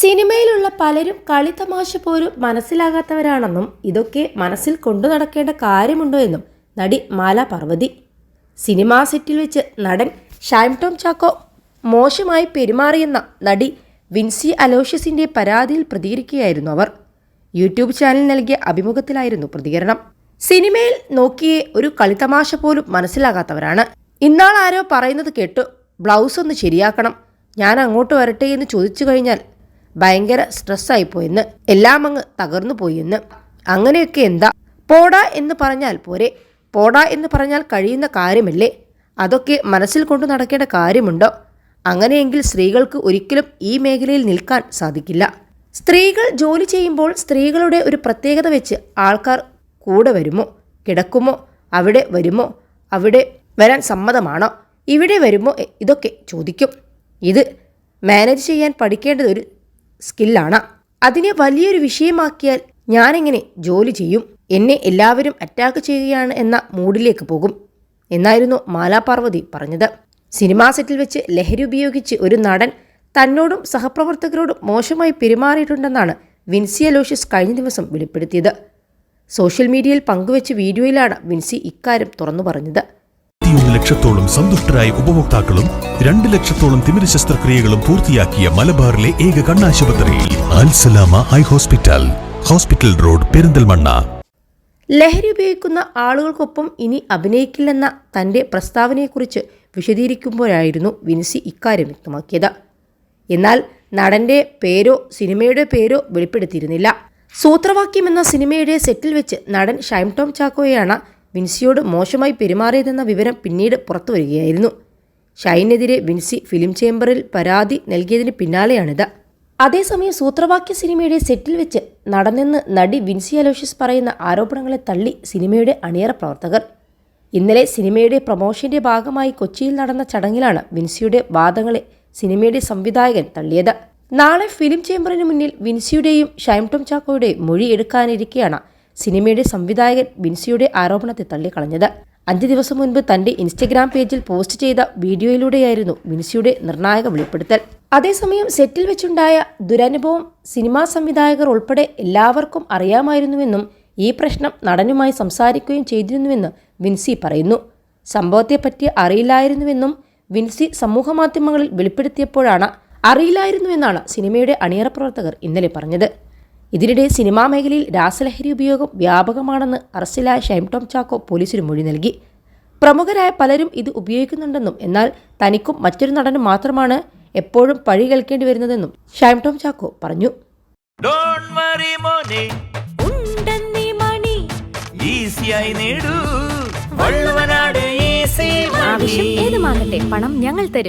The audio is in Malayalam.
സിനിമയിലുള്ള പലരും കളിത്തമാശ പോലും മനസ്സിലാകാത്തവരാണെന്നും ഇതൊക്കെ മനസ്സിൽ കൊണ്ടു നടക്കേണ്ട കാര്യമുണ്ടോ എന്നും നടി മാല പാർവതി. സിനിമാ സെറ്റിൽ വെച്ച് നടൻ ഷൈം ടോം ചാക്കോ മോശമായി പെരുമാറിയെന്ന നടി വിൻസി അലോഷ്യസിന്റെ പരാതിയിൽ പ്രതികരിക്കുകയായിരുന്നു അവർ. യൂട്യൂബ് ചാനൽ നൽകിയ അഭിമുഖത്തിലായിരുന്നു പ്രതികരണം. സിനിമയിൽ നോക്കിയേ ഒരു കളിത്തമാശ പോലും മനസ്സിലാകാത്തവരാണ്. ഇന്നാൾ ആരോ പറയുന്നത് കേട്ടു ബ്ലൗസ് ഒന്ന് ശരിയാക്കണം ഞാൻ അങ്ങോട്ട് വരട്ടെ എന്ന് ചോദിച്ചു കഴിഞ്ഞാൽ ഭയങ്കര സ്ട്രെസ്സായിപ്പോയെന്ന് എല്ലാം അങ്ങ് തകർന്നു പോയെന്ന് അങ്ങനെയൊക്കെ എന്താ? പോടാ എന്ന് പറഞ്ഞാൽ പോരെ. പോടാ എന്ന് പറഞ്ഞാൽ കഴിയുന്ന കാര്യമല്ലേ? അതൊക്കെ മനസ്സിൽ കൊണ്ടു നടക്കേണ്ട കാര്യമുണ്ടോ? അങ്ങനെയെങ്കിൽ സ്ത്രീകൾക്ക് ഒരിക്കലും ഈ മേഖലയിൽ നിൽക്കാൻ സാധിക്കില്ല. സ്ത്രീകൾ ജോലി ചെയ്യുമ്പോൾ സ്ത്രീകളുടെ ഒരു പ്രത്യേകത വെച്ച് ആൾക്കാർ കൂടെ വരുമോ? കിടക്കുമോ? അവിടെ വരുമോ? അവിടെ വരാൻ സമ്മതമാണോ? ഇവിടെ വരുമോ? ഇതൊക്കെ ചോദിക്കും. ഇത് മാനേജ് ചെയ്യാൻ പഠിക്കേണ്ടത് ഒരു സ്കില്ലാണ്. അതിനെ വലിയൊരു വിഷയമാക്കിയാൽ ഞാനെങ്ങനെ ജോലി ചെയ്യും? എന്നെ എല്ലാവരും അറ്റാക്ക് ചെയ്യുകയാണ് എന്ന മൂഡിലേക്ക് പോകും എന്നായിരുന്നു മാലാ പാർവതി പറഞ്ഞത്. സിനിമാ സെറ്റിൽ വെച്ച് ലഹരി ഉപയോഗിച്ച് ഒരു നടൻ തന്നോടും സഹപ്രവർത്തകരോടും മോശമായി പെരുമാറിയിട്ടുണ്ടെന്നാണ് വിൻസി അലോഷ്യസ് കഴിഞ്ഞ ദിവസം വെളിപ്പെടുത്തിയത്. സോഷ്യൽ മീഡിയയിൽ പങ്കുവച്ച വീഡിയോയിലാണ് വിൻസി ഇക്കാര്യം തുറന്നു പറഞ്ഞത്. ലക്ഷത്തോളം സന്തുഷ്ടരായ ഉപഭോക്താക്കളും രണ്ട് ലക്ഷത്തോളം തിമിര ശസ്ത്രക്രിയകളും പൂർത്തിയാക്കിയ മലബാറിലെ ഏക കണ്ണാശുപത്രി. Alsalama eye hospital. Hospital road Perinthalmanna. ലഹരി ഉപയോഗിക്കുന്ന ആളുകൾക്കൊപ്പം ഇനി അഭിനയിക്കില്ലെന്ന തന്റെ പ്രസ്താവനയെക്കുറിച്ച് വിശദീകരിക്കുമ്പോഴായിരുന്നു വിൻസി ഇക്കാര്യം വ്യക്തമാക്കിയത്. എന്നാൽ നടന്റെ പേരോ സിനിമയുടെ പേരോ വെളിപ്പെടുത്തിയിരുന്നില്ല. സൂത്രവാക്യം എന്ന സിനിമയുടെ സെറ്റിൽ വെച്ച് നടൻ ഷൈം ടോം ചാക്കോയാണ് വിൻസിയോട് മോശമായി പെരുമാറിയതെന്ന വിവരം പിന്നീട് പുറത്തു വരികയായിരുന്നു. ഷൈനെതിരെ വിൻസി ഫിലിം ചേംബറിൽ പരാതി നൽകിയതിന് പിന്നാലെയാണിത്. അതേസമയം സൂത്രവാക്യ സിനിമയുടെ സെറ്റിൽ വെച്ച് നടന്നെന്ന് നടി വിൻസി അലോഷ്യസ് പറയുന്ന ആരോപണങ്ങളെ തള്ളി സിനിമയുടെ അണിയറ പ്രവർത്തകർ. ഇന്നലെ സിനിമയുടെ പ്രൊമോഷന്റെ ഭാഗമായി കൊച്ചിയിൽ നടന്ന ചടങ്ങിലാണ് വിൻസിയുടെ വാദങ്ങളെ സിനിമയുടെ സംവിധായകൻ തള്ളിയത്. നാളെ ഫിലിം ചേംബറിന് മുന്നിൽ വിൻസിയുടെയും ഷൈം ടോം ചാക്കോയുടെയും മൊഴി എടുക്കാനിരിക്കെയാണ് സിനിമയുടെ സംവിധായകൻ ബിൻസിയുടെ ആരോപണത്തെ തള്ളിക്കളഞ്ഞത്. അഞ്ച് ദിവസം മുൻപ് തന്റെ ഇൻസ്റ്റഗ്രാം പേജിൽ പോസ്റ്റ് ചെയ്ത വീഡിയോയിലൂടെയായിരുന്നു ബിൻസിയുടെ നിർണായക വെളിപ്പെടുത്തൽ. അതേസമയം സെറ്റിൽ വെച്ചുണ്ടായ ദുരനുഭവം സിനിമാ സംവിധായകർ ഉൾപ്പെടെ എല്ലാവർക്കും അറിയാമായിരുന്നുവെന്നും ഈ പ്രശ്നം നടനുമായി സംസാരിക്കുകയും ചെയ്തിരുന്നുവെന്ന് വിൻസി പറയുന്നു. സംഭവത്തെപ്പറ്റി അറിയില്ലായിരുന്നുവെന്നും വിൻസി സമൂഹമാധ്യമങ്ങളിൽ വെളിപ്പെടുത്തിയപ്പോഴാണ് അറിയില്ലായിരുന്നുവെന്നാണ് സിനിമയുടെ അണിയറ പ്രവർത്തകർ ഇന്നലെ പറഞ്ഞത്. ഇതിനിടെ സിനിമാ മേഖലയിൽ രാസലഹരി ഉപയോഗം വ്യാപകമാണെന്ന് അറസ്റ്റിലായ ഷൈംടോം ചാക്കോ പോലീസിന് മൊഴി നൽകി. പ്രമുഖരായ പലരും ഇത് ഉപയോഗിക്കുന്നുണ്ടെന്നും എന്നാൽ തനിക്കും മറ്റൊരു നടനും മാത്രമാണ് എപ്പോഴും പഴി കേൾക്കേണ്ടി വരുന്നതെന്നും ഷൈംടോം ചാക്കോ പറഞ്ഞു. ഡോണ്ട് വറി മോനെ. ഉണ്ടെന്നീ മണി. ഈസിയായി നേടൂ. വള്ളുവനാട് ഈസി ആവശ്യം ഏതുമാകട്ടെ പണം ഞങ്ങൾ തരും.